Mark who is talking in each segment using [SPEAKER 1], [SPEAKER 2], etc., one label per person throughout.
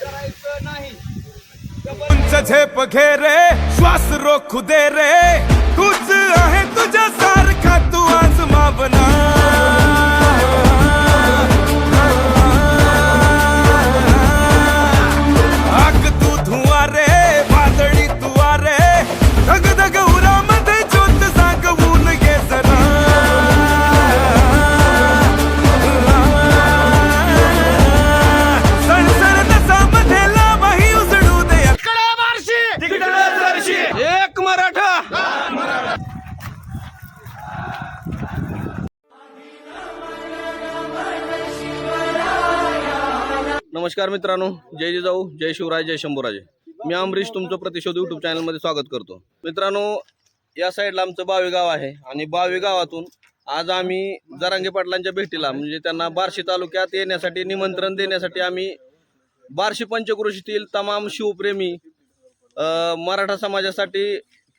[SPEAKER 1] करायचं नाही
[SPEAKER 2] उंच झेप घे रे श्वास रोखू दे रे. तूच आहे तुझ्या सारखा तू आज मावना
[SPEAKER 3] नमस्कार मित्रांनो जय जिजाऊ जय शिवराय जय शंभूराजे. मी अमरीश तुमचं प्रतिशोध यूट्यूब चॅनलमध्ये स्वागत करतो. मित्रांनो या साईडला आमचं बावी गाव आहे आणि बावी गावातून आज आम्ही जरांगे पाटलांच्या भेटीला म्हणजे त्यांना बार्शी तालुक्यात येण्यासाठी निमंत्रण देण्यासाठी आम्ही बार्शी पंचकृषीतील तमाम शिवप्रेमी मराठा समाजासाठी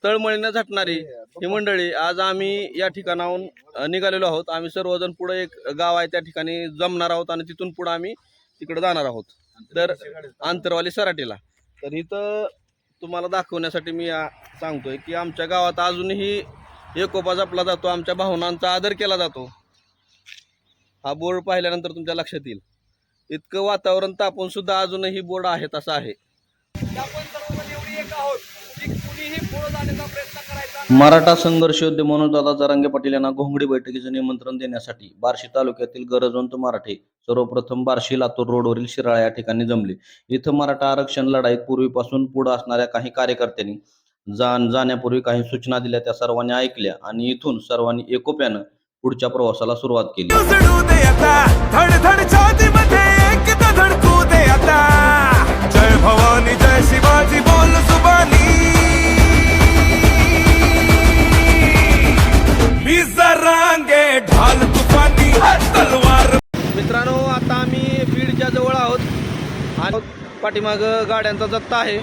[SPEAKER 3] तळमळीनं झटणारी ही मंडळी आज आम्ही या ठिकाणाहून निघालेलो आहोत. आम्ही सर्वजण पुढे एक गाव आहे त्या ठिकाणी जमणार आहोत आणि तिथून पुढे आम्ही तिकडे जाणार आहोत. तर आंतरवाली सराटीला. तर इथं तुम्हाला दाखवण्यासाठी मी सांगतोय की आमच्या गावात अजूनही एकोपा जपला जातो. आमच्या भावनांचा आदर केला जातो. हा बोर्ड पाहिल्यानंतर तुमच्या लक्षात येईल. इतकं वातावरण तापून सुद्धा अजूनही बोर्ड आहे असं आहे.
[SPEAKER 1] आपण सर्वजण एवढी एक आहोत की कुणीही पुढे जाण्याचा प्रयत्न
[SPEAKER 3] मराठा संघर्ष योद्धे दादा जरांगे पाटील यांना घोंगडी बैठकीचे निमंत्रण देण्यासाठी बार्शी तालुक्यातील गरजवंत मराठे सर्वप्रथम बार्शी लातूर रोडवरील शिराळा या ठिकाणी जमले. इथं मराठा आरक्षण लढाईत पूर्वीपासून पुढे असणाऱ्या काही कार्यकर्त्यांनी जाण जाण्यापूर्वी काही सूचना दिल्या त्या सर्वांनी ऐकल्या आणि इथून सर्वांनी एकोप्यानं पुढच्या प्रवासाला सुरुवात केली.
[SPEAKER 2] रांगे ढाल तुफानी तलवार.
[SPEAKER 3] मित्रांनो आता आम्ही बीडच्या जवळ आहोत. आणि पाठीमाग गाड्यांचा जत्ता आहे.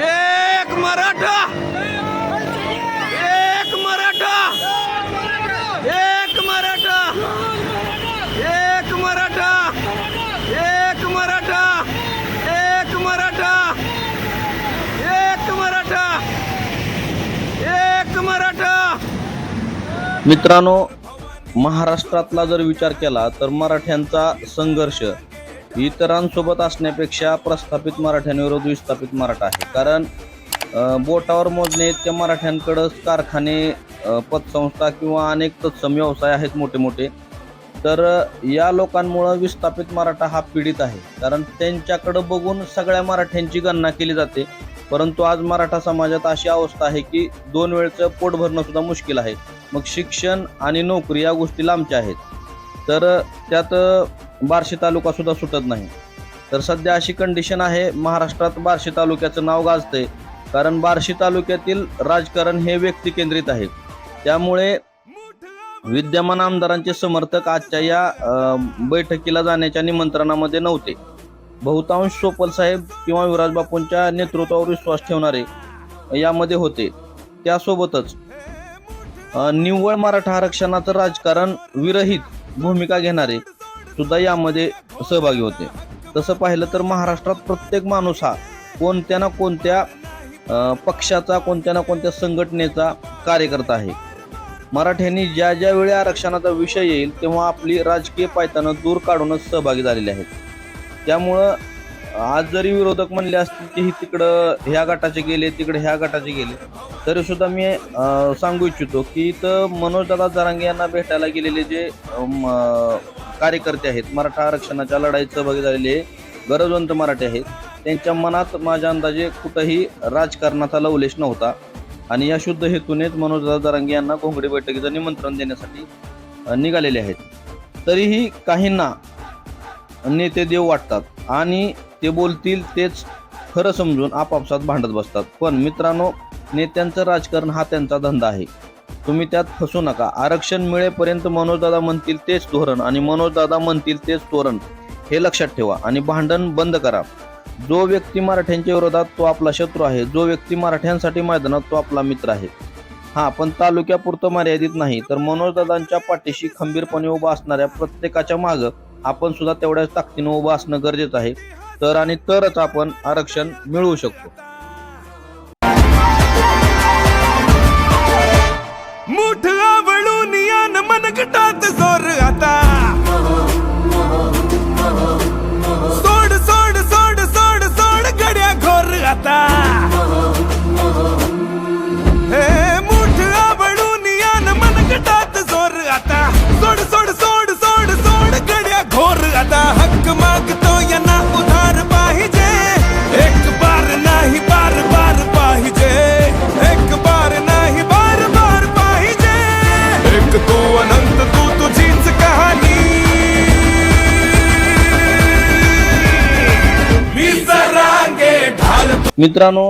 [SPEAKER 1] एक मराठा! एक मराठा एक मराठा एक मराठा एक मराठा एक मराठा एक मराठा एक मराठा
[SPEAKER 3] मित्रांनो महाराष्ट्रातला जर विचार केला तर मराठ्यांचा संघर्ष इतरांसोबत असण्यापेक्षा प्रस्थापित मराठ्यांविरोध विस्थापित मराठा आहे. कारण बोटावर मोजणे इतक्या मराठ्यांकडंच कारखाने पतसंस्था किंवा अनेक तत्सम व्यवसाय आहेत मोठे मोठे तर या लोकांमुळं विस्थापित मराठा हा पीडित आहे. कारण त्यांच्याकडं बघून सगळ्या मराठ्यांची गणना केली जाते. परंतु आज मराठा समाजात अशी अवस्था आहे की दोन वेळचं पोट भरणं सुद्धा मुश्किल आहे. मग शिक्षण आणि नोकरी या गोष्टी लांबच्या आहेत. तर त्यात बार्शी तालुका सुद्धा सुटत नाही. तर सध्या अशी कंडिशन आहे महाराष्ट्रात बार्शी तालुक्याचं नाव गाजते कारण बार्शी तालुक्यातील राजकारण हे व्यक्ती केंद्रित आहे. त्यामुळे विद्यमान आमदारांचे समर्थक आजच्या या बैठकीला जाण्याच्या निमंत्रणामध्ये नव्हते. बहुतांश सोपल साहेब किंवा विराज बापूंच्या नेतृत्वावर विश्वास ठेवणारे यामध्ये होते. त्यासोबतच निव्वळ मराठा आरक्षणाचं राजकारण विरहित भूमिका घेणारे सुद्धा यामध्ये सहभागी होते. तसं पाहिलं तर महाराष्ट्रात प्रत्येक माणूस हा कोणत्या ना कोणत्या पक्षाचा कोणत्या ना कोणत्या संघटनेचा कार्यकर्ता आहे. मराठ्यांनी ज्या ज्या वेळी आरक्षणाचा विषय येईल तेव्हा आपली राजकीय पायतानं दूर काढूनच सहभागी झालेले आहेत. त्यामुळं आज जरी विरोधक म्हणले असतील की ही तिकडं ह्या गटाचे गेले तिकडे ह्या गटाचे गेले तरी सुद्धा मी सांगू इच्छितो की इथं मनोजदादा जरांगे यांना भेटायला गेलेले जे कार्यकर्ते आहेत मराठा आरक्षणाच्या लढाईत सहभागी झालेले गरजवंत मराठे आहेत त्यांच्या मनात माझ्या अंदाजे कुठंही राजकारणाचा लवलेश नव्हता. आणि या शुद्ध हेतूनेच मनोजदादा जरांगे यांना घोंगडी बैठकीचं निमंत्रण देण्यासाठी निघालेले आहेत. तरीही काहींना नेते देव वाटतात आणि ते बोलतील तेच खरं समजून आपापसात भांडत बसतात. पण मित्रांनो नेत्यांचं राजकारण हा त्यांचा धंदा आहे. तुम्ही त्यात फसू नका. आरक्षण मिळेपर्यंत मनोजदादा म्हणतील तेच धोरण आणि मनोजदादा म्हणतील तेच तोरण. हे लक्षात ठेवा आणि भांडण बंद करा. जो व्यक्ती मराठ्यांच्या विरोधात तो आपला शत्रू आहे. जो व्यक्ती मराठ्यांसाठी मैदानात तो आपला मित्र आहे. हा पण तालुक्यापुरतं मर्यादित नाही. तर मनोजदादांच्या पाठीशी खंबीरपणे उभा असणाऱ्या प्रत्येकाच्या मागं आपण सुद्धा तेवढ्याच ताकदीनं उभं असणं गरजेचं आहे. तर आणि तरच आपण आरक्षण मिळवू शकतो. मित्रांनो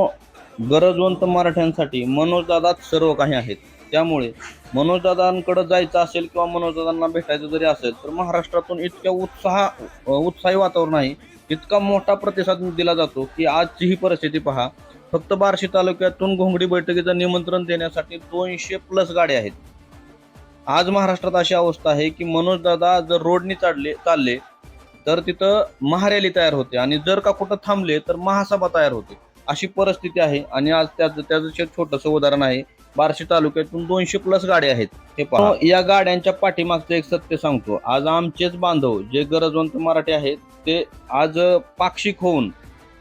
[SPEAKER 3] गरजवंत मराठ्यांसाठी मनोजदादाच सर्व काही आहेत. त्यामुळे मनोजदादांकडे जायचं असेल किंवा मनोजदादांना भेटायचं जरी असेल तर महाराष्ट्रातून इतक्या उत्साह उत्साही वातावरण आहे. इतका मोठा प्रतिसाद दिला जातो की आजची ही परिस्थिती पहा. फक्त बार्शी तालुक्यातून घोंगडी बैठकीचं निमंत्रण देण्यासाठी दोनशे प्लस गाड्या आहेत. आज महाराष्ट्रात अशी अवस्था आहे की मनोजदादा जर रोडनी चालले चालले तर तिथं महारॅली तयार होते आणि जर का कुठं थांबले तर महासभा तयार होते. अशी परिस्थिती आहे आणि आज त्याचं त्याचं एक छोटंसं उदाहरण आहे. बार्शी तालुक्यातून दोनशे प्लस गाड्या आहेत. हे पहा. या गाड्यांच्या पाठीमागचं एक सत्य सांगतो. आज आमचेच बांधव जे गरजवंत मराठी आहेत ते आज पाक्षिक होऊन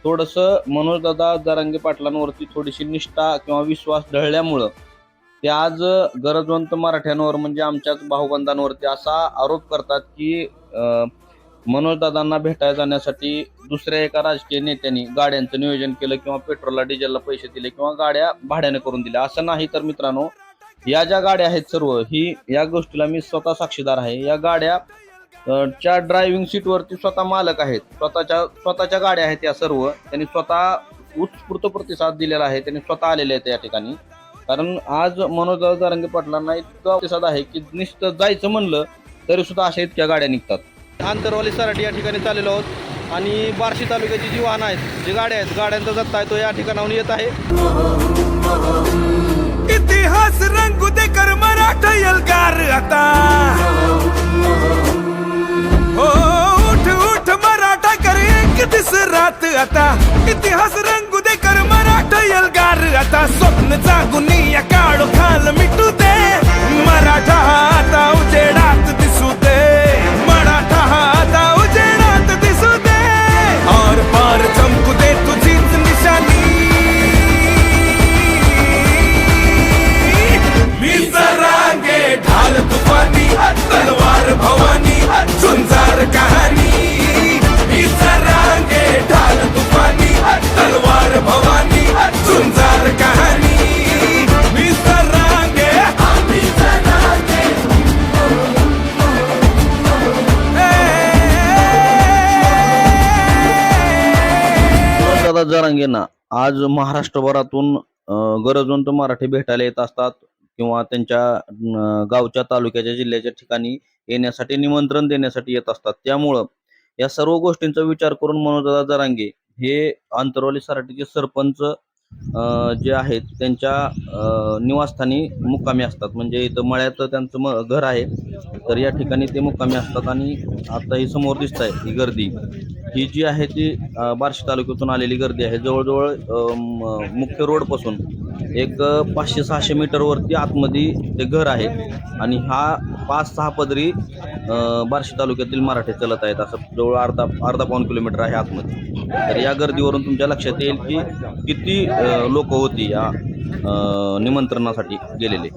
[SPEAKER 3] थोडस मनोजदादा जरांगे पाटलांवरती थोडीशी निष्ठा किंवा विश्वास ढळल्यामुळं ते आज गरजवंत मराठ्यांवर म्हणजे आमच्याच भाऊबंधांवरती असा आरोप करतात की मनोजदादांना भेटायला जाण्यासाठी दुसऱ्या एका राजकीय नेत्यांनी गाड्यांचं नियोजन केलं किंवा पेट्रोलला डिझेलला पैसे दिले किंवा गाड्या भाड्याने करून दिल्या. असं नाही तर मित्रांनो या ज्या गाड्या आहेत सर्व ही या गोष्टीला मी स्वतः साक्षीदार आहे. या गाड्या च्या ड्रायव्हिंग सीटवरती स्वतः मालक आहेत स्वतःच्या स्वतःच्या गाड्या आहेत या सर्व त्यांनी स्वतः उत्स्फूर्त प्रतिसाद दिलेला आहे त्यांनी स्वतः आलेले आहेत या ठिकाणी. कारण आज मनोज जारंगे पाटलांना इतका प्रतिसाद आहे की निश्चित जायचं म्हणलं तरी सुद्धा अशा इतक्या गाड्या निघतात. आंतरवाली सराटी या ठिकाणी चाललेलो आहोत. आणि बार्शी तालुक्याची जी वाहनं आहेत जी गाड्या आहेत गाड्यांचा जत्ता आहे तो या ठिकाणाहून येत आहे.
[SPEAKER 2] इतिहास रंगू दे कर मराठा यलगार आता. हो उठ उठ मराठा कर एक दिस रात आता. इतिहास रंगू दे कर मराठा यलगार आता. स्वप्न जागून या काळो खाल मिटू दे. मराठा आता उजेडात पार चमकू
[SPEAKER 3] आज महाराष्ट्रभरातून गरजवंत मराठी भेटायला येत असतात किंवा त्यांच्या गावच्या तालुक्याच्या जिल्ह्याच्या ठिकाणी येण्यासाठी निमंत्रण देण्यासाठी येत असतात. त्यामुळं या सर्व गोष्टींचा विचार करून मनोजदा जरांगे हे आंतरवाली सराटीचे सरपंच जे आहेत त्यांच्या निवासस्थानी मुक्कामी असतात. म्हणजे इथं मळ्यात त्यांचं म घर आहे. तर या ठिकाणी ते मुक्कामी असतात आणि आता ही समोर दिसत आहे ही गर्दी. ही जी आहे ती बार्शी तालुक्यातून आलेली गर्दी आहे. जवळजवळ म- मुख्य रोडपासून एक पाचशे सहाशे मीटरवरती आतमध्ये ते घर आहे. आणि हा पाच सहा पदरी बार्शी तालुक्यातील मराठी चलत आहेत. असं जवळ अर्धा अर्धा पाऊन किलोमीटर आहे आतमध्ये. तर या गर्दीवरून तुमच्या लक्षात येईल की किती लोक होती या निमंत्रणासाठी गेलेले.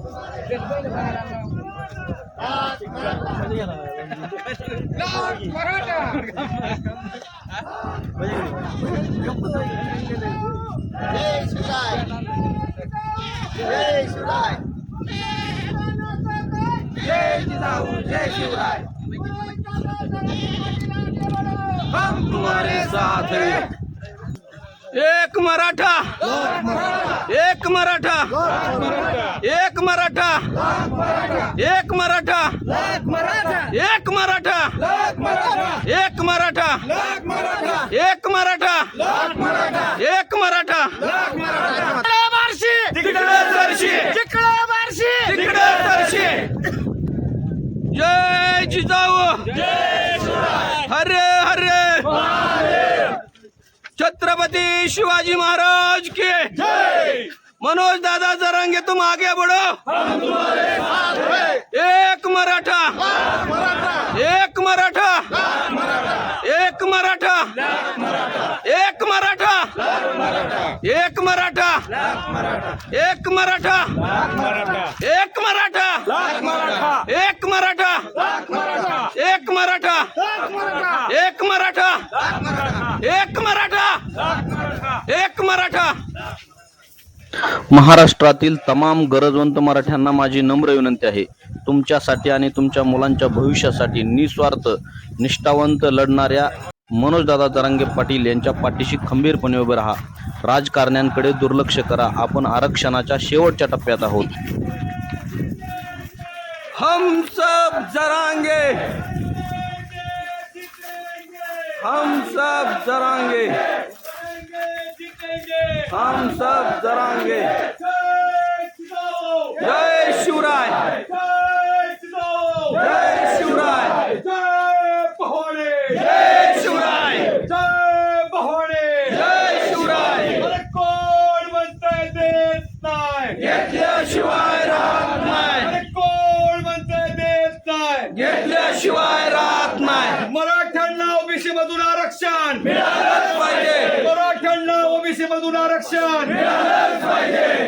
[SPEAKER 1] हम तुम्हारे साथ एक मराठा. एक मराठा. एक मराठा. एक मराठा. एक मराठा. एक मराठा. एक मराठा. एक मराठा. जय जिजाऊ. हरे हरे.
[SPEAKER 3] छत्रपति शिवाजी महाराज के। मनोज दादा जरांगे तुम आगे बढ़ो। एक मराठा। एक मराठा। एक मराठा। एक मराठा। एक मराठा। एक मराठा। एक मराठा। एक मराठा एक मराठा एक मराठा. एक मराठा. एक मराठा.
[SPEAKER 4] महाराष्ट्रातील तमाम गरजवंत मराठ्यांना माझी नम्र विनंती आहे. तुमच्यासाठी आणि तुमच्या मुलांच्या भविष्यासाठी निस्वार्थ निष्ठावंत लढणाऱ्या मनोजदादा जरांगे पाटील यांच्या पाठीशी खंबीरपणे उभे राहा. राजकारण्यांकडे दुर्लक्ष करा. आपण आरक्षणाच्या शेवटच्या टप्प्यात आहोत.
[SPEAKER 3] हम सब जरांगे. हम सब जरांगे। हम सब जरांगे। जय शिवराय। जय शिवराय जय शिवराय जय शिवराय
[SPEAKER 5] कोण म्हणतंय देत नाही
[SPEAKER 3] घेतल्याशिवाय राहत नाही
[SPEAKER 5] अरे कोण म्हणतंय देत नाही
[SPEAKER 3] घेतल्याशिवाय राहत नाही
[SPEAKER 5] मराठ्यांना ओबीसी मधून आरक्षण
[SPEAKER 3] मिळालंच पाहिजे
[SPEAKER 5] मराठ्यांना ओबीसी मधून आरक्षण.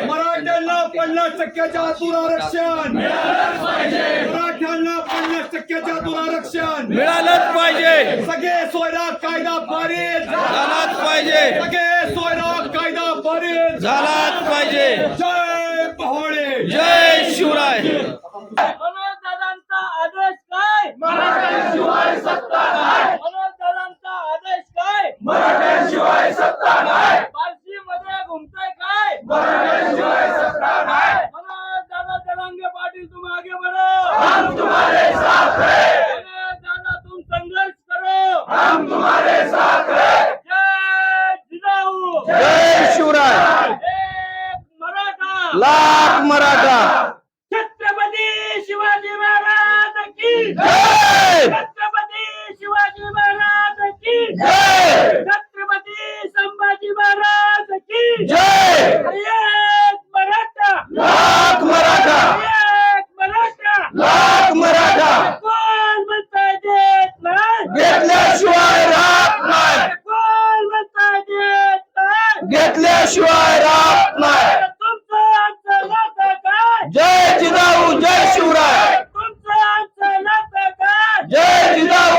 [SPEAKER 5] मराठ्यांना पन्नास टक्क्याच्या आतून आरक्षण. मराठ्यांना पन्नास टक्क्याच्या आतून आरक्षण.
[SPEAKER 3] मिळालंच पाहिजे.
[SPEAKER 5] सगळे सोयरा कायदा पारित.
[SPEAKER 3] झालाच पाहिजे.
[SPEAKER 5] सगळे सोयरा कायदा पारित.
[SPEAKER 3] झालाच पाहिजे
[SPEAKER 5] जय पहोळे
[SPEAKER 3] जय शिवराय
[SPEAKER 6] मनोजदादांचा आदेश काय मराठ्यांशिवाय सत्ता नाही मनोजदादांचा आदेश काय मराठ्यांशिवाय सत्ता नाही पारशी मध्ये घुमताय काय मराठ्यांशिवाय सत्ता नाही मनोजदादा जरांगे पाटील तुम आगे बढ़ो हम तुम्हारे साथ हैं मनोजदादा तुम संघर्ष करो हम तुम्हारे साथ हैं जय जिजाऊ
[SPEAKER 3] जय शिवराय
[SPEAKER 6] एक मराठा
[SPEAKER 3] लाख मराठा
[SPEAKER 6] छत्रपती शिवाजी महाराज की
[SPEAKER 3] जय
[SPEAKER 6] छत्रपती शिवाजी महाराज की
[SPEAKER 3] जय!
[SPEAKER 6] छत्रपती संभाजी महाराज की
[SPEAKER 3] जय!
[SPEAKER 6] एक मराठा!
[SPEAKER 3] लाख मराठा!
[SPEAKER 6] एक मराठा!
[SPEAKER 3] लाख मराठा!
[SPEAKER 6] कोण म्हणताय देत नाही?
[SPEAKER 3] घेतल्याशिवाय राहत नाही!
[SPEAKER 6] कोण म्हणताय देत नाही?
[SPEAKER 3] घेतल्याशिवाय राहत नाही!
[SPEAKER 6] तुमचं आमचं नातं काय?
[SPEAKER 3] जय जिजाऊ जय शिवराय
[SPEAKER 6] तुमचं आमचं नातं काय
[SPEAKER 3] जय जिजाऊ जय शिवराय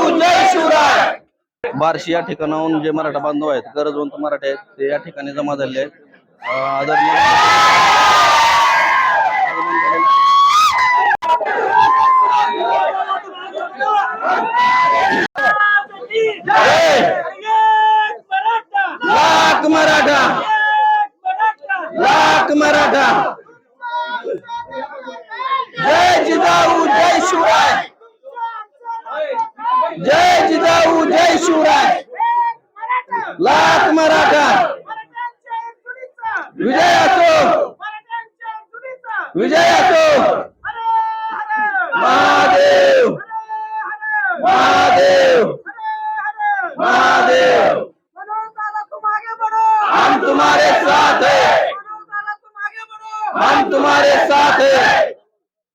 [SPEAKER 4] बार्शी या ठिकाणाहून जे मराठा बांधव आहेत गरजवंत मराठे आहेत ते या ठिकाणी जमा झाले आहेत.
[SPEAKER 3] लाख मराठा! लाख मराठा! जय जिजाऊ जय शिवराय! जय जिजाऊ जय शिवराय. लाख मराठा. विजय असो. विजय असो. महादेव. महादेव. महादेव. हम तुम्हारे साथ है. हम तुम्हारे साथ है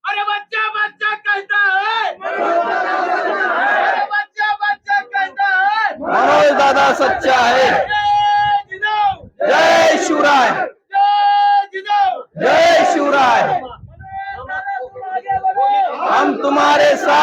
[SPEAKER 6] अरे बच्चा बच्चा कहता है अरे बच्चा बच्चा कहता है
[SPEAKER 3] मनोज दादा सच्चा है
[SPEAKER 6] जय जिजाऊ
[SPEAKER 3] जय शिवराय
[SPEAKER 6] जय जिजाऊ
[SPEAKER 3] जय शिवराय
[SPEAKER 6] दादा तुम आगे बढ़ो
[SPEAKER 3] हम तुम्हारे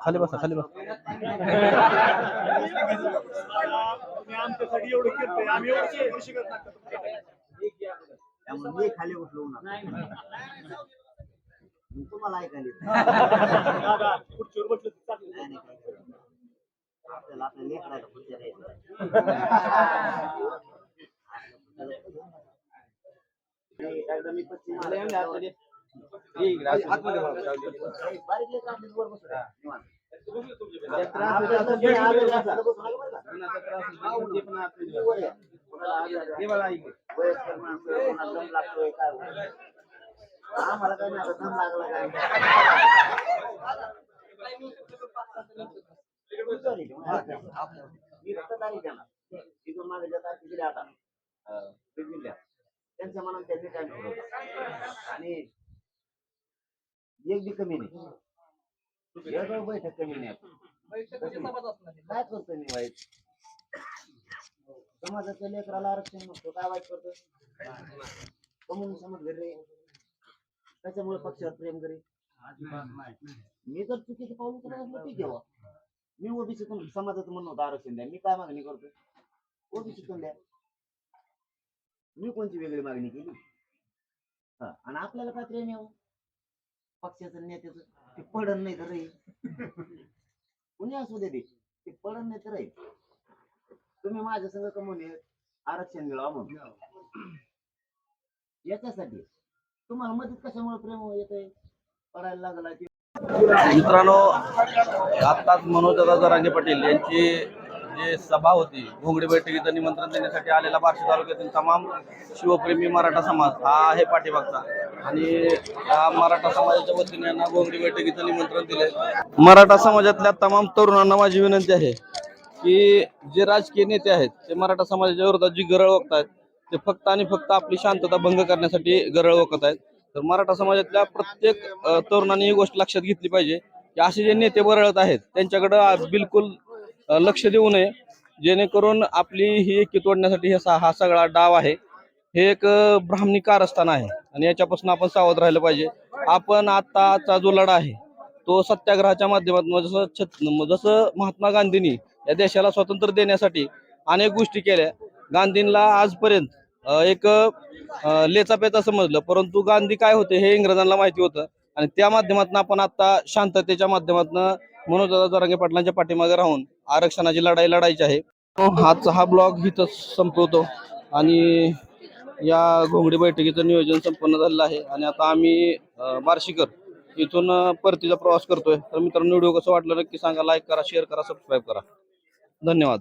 [SPEAKER 3] खाली बसा खाली बसा.
[SPEAKER 5] आमच्यासाठी एवढं आम्ही एवढं करू शकत नाही.
[SPEAKER 7] त्यामुळे मी खाली उठलो तुम्हाला ऐकायला
[SPEAKER 5] बसलं. तर
[SPEAKER 7] नाही, नाही, करायचं. आपल्याला आपल्या लेकराला खुर्च्या द्यायच्या. बारीक लेकरं आपली वर बसू द्या, निवांत. वयस्कर माणसं, कोणाला दम लागतोय, काय होतंय? आम्हाला काय नाही आता दम लागला काय मी देणार तिथून माझ्या आता त्यांच्या मनात त्यांनी काय ठरवलं आणि एक बी कमी नाही एक बैठक कमी नाही काय करतो मी वाईट समाजाच्या लेकराला आरक्षण नसतो. काय वाईट करतो कमून समज घरी. त्याच्यामुळे पक्षावर प्रेम करी मी जर चुकीचं पाऊल करत असलं आहे मी ओबीसीतून समाजाचं म्हणणं होतं आरक्षण द्या. मी काय मागणी करतोय? ओबीसीतून द्या. मी कोणती वेगळी मागणी केली? हा. आणि आपल्याला काय प्रेम यावं पक्षाचं नेत्याचं. ते पडण नाही तर राहील. कुणी असू दे ते. ते पडण नाही तर राहील. तुम्ही माझ्या संग कमवून आरक्षण मिळावं म्हणून? याच्यासाठी तुम्हाला मदत कशामुळे प्रेम येत की
[SPEAKER 3] मित्रांनो आत्ताच मनोजदादा जरांगे पाटील यांची जी सभा होती घोंगडी बैठकीचं निमंत्रण देण्यासाठी आलेला बार्शी तालुक्यातील तमाम शिवप्रेमी मराठा समाज हा आहे पाठीमागचा. आणि या मराठा समाजाच्या वतीने यांना घोंगडी बैठकीचं निमंत्रण दिले मराठा समाजातल्या तमाम तरुणांना माझी विनंती आहे की जे राजकीय नेते आहेत ते मराठा समाजाच्या विरोधात जी गरळ ओकतायत ते फक्त आणि फक्त आपली शांतता भंग करण्यासाठी गरळ ओकत आहेत तर मराठा समाजातल्या प्रत्येक तरुणांनी ही गोष्ट लक्षात घेतली पाहिजे की असे जे नेते बरळत आहेत त्यांच्याकडं बिलकुल लक्ष देऊ नये जेणेकरून आपली ही एकी तोडण्यासाठी हे हा सगळा डाव आहे. हे एक ब्राह्मणी कारस्थान आहे आणि याच्यापासून आपण सावध राहिलं पाहिजे. आपण आताचा जो लढा आहे तो सत्याग्रहाच्या माध्यमातून जसं छत जसं महात्मा गांधींनी या देशाला स्वातंत्र्य देण्यासाठी अनेक गोष्टी केल्या. गांधींना आजपर्यंत एक लेचापेचा समजलं परंतु गांधी काय होते हे इंग्रजांना माहिती होतं. आणि त्या माध्यमातून आपण आता शांततेच्या माध्यमातून मनोजदादा जरांगे पाटलांच्या पाठीमागे राहून आरक्षणाची लढाई लढायची आहे. हो, आजचा हा ब्लॉग इथं संपवतो. आणि या घोंगडी बैठकीचं नियोजन संपन्न झालेलं आहे. आणि आता आम्ही बार्शीकर इथून परतीचा प्रवास करतोय. तर मित्रांनो व्हिडिओ कसं वाटलं नक्की सांगा. लाईक करा शेअर करा सबस्क्राईब करा. धन्यवाद.